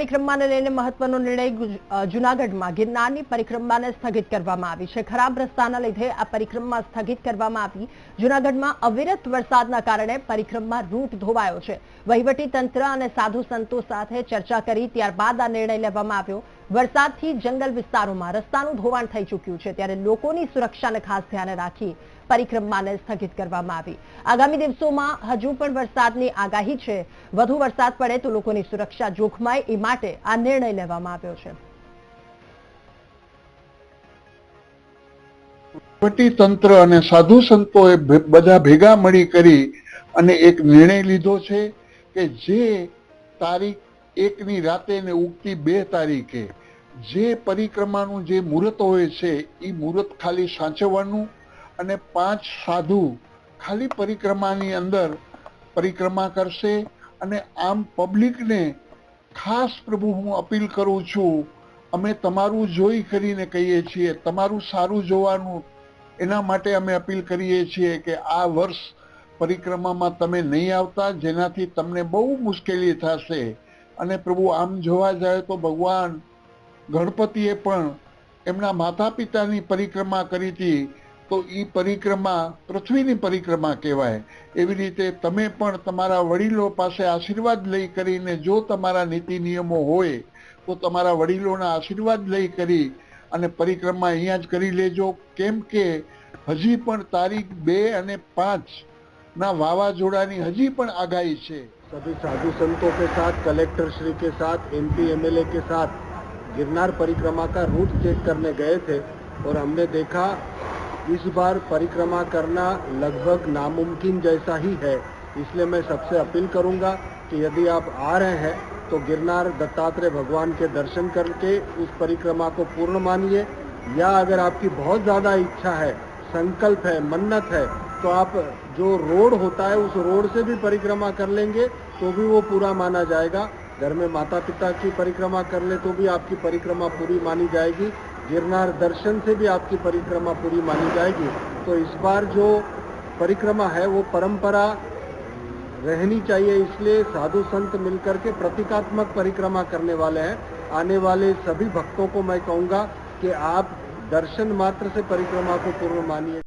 પરિક્રમાને લઈને મહત્વનો નિર્ણય જૂનાગઢમાં ગિરનારની પરિક્રમાને સ્થગિત કરવામાં આવી છે. ખરાબ રસ્તાના લીધે આ પરિક્રમા સ્થગિત કરવામાં આવી. જૂનાગઢમાં અવિરત વરસાદના કારણે પરિક્રમા રૂટ ધોવાયો છે. વહીવટી તંત્ર અને સાધુ સંતો સાથે ચર્ચા કરી ત્યારબાદ આ નિર્ણય લેવામાં આવ્યો. વરસાદથી જંગલ વિસ્તારોમાં રસ્તાનું ધોવાણ થઈ ચૂક્યું છે. ત્યારે લોકોની સુરક્ષાને ખાસ ધ્યાને રાખી પરિક્રમાને સ્થગિત કરવામાં આવી. આગામી દિવસોમાં હજુ પણ વરસાદની આગાહી છે. વધુ વરસાદ પડે તો લોકોની સુરક્ષા જોખમાય એ માટે આ નિર્ણય લેવામાં આવ્યો છે. વહીવટી તંત્ર અને સાધુ સંતોએ બધા ભેગા મળી કરી અને એક નિર્ણય લીધો છે કે જે તારીખ એકની રાતે ને ઉગતી બે તારીખે જે પરિક્રમાનું જે મુહૂર્ત હોય છે, એ મુહૂર્ત ખાલી સાચવવાનું અને પાંચ સાધુ ખાલી પરિક્રમાની અંદર પરિક્રમા કરશે અને આમ પબ્લિકને ખાસ પ્રભુ, હું અપીલ કરું છું, અમે તમારું જોઈ કરીને કહીએ છીએ, તમારું સારું જોવાનું, એના માટે અમે અપીલ કરીએ છીએ કે આ વર્ષ પરિક્રમામાં તમે નહીં આવતા, જેનાથી તમને બહુ મુશ્કેલી થશે. અને પ્રભુ, આમ જોવા જાય તો ભગવાન ગણપતિએ પણ એમના માતા પિતાની પરિક્રમા કરી હતી. તો એ પરિક્રમા પૃથ્વીની પરિક્રમા કહેવાય એવી રીતે તમે પણ તમારા વડીલો પાસે આશીર્વાદ લઈ કરીને જો તમારા નીતિ નિયમો હોય તો તમારા વડીલોના આશીર્વાદ લઈ કરી અને પરિક્રમા અહીંયા જ કરી લેજો કેમ કે હજી પણ તારીખ બે અને પાંચ ના વાવાઝોડાની હજી પણ આગાહી છે सभी साधु संतों के साथ कलेक्टर श्री के साथ एमपी एमएलए के साथ गिरनार परिक्रमा का रूट चेक करने गए थे और हमने देखा इस बार परिक्रमा करना लगभग नामुमकिन जैसा ही है। इसलिए मैं सबसे अपील करूँगा कि यदि आप आ रहे हैं तो गिरनार दत्तात्रेय भगवान के दर्शन करके उस परिक्रमा को पूर्ण मानिए। या अगर आपकी बहुत ज़्यादा इच्छा है, संकल्प है, मन्नत है तो आप जो रोड होता है, उस रोड से भी परिक्रमा कर लेंगे तो भी वो पूरा माना जाएगा। घर में माता पिता की परिक्रमा कर ले तो भी आपकी परिक्रमा पूरी मानी जाएगी। गिरनार दर्शन से भी आपकी परिक्रमा पूरी मानी जाएगी। तो इस बार जो परिक्रमा है, वो परंपरा रहनी चाहिए, इसलिए साधु संत मिलकर के प्रतीकात्मक परिक्रमा करने वाले हैं। आने वाले सभी भक्तों को मैं कहूँगा कि आप दर्शन मात्र से परिक्रमा को पूर्ण मानिए।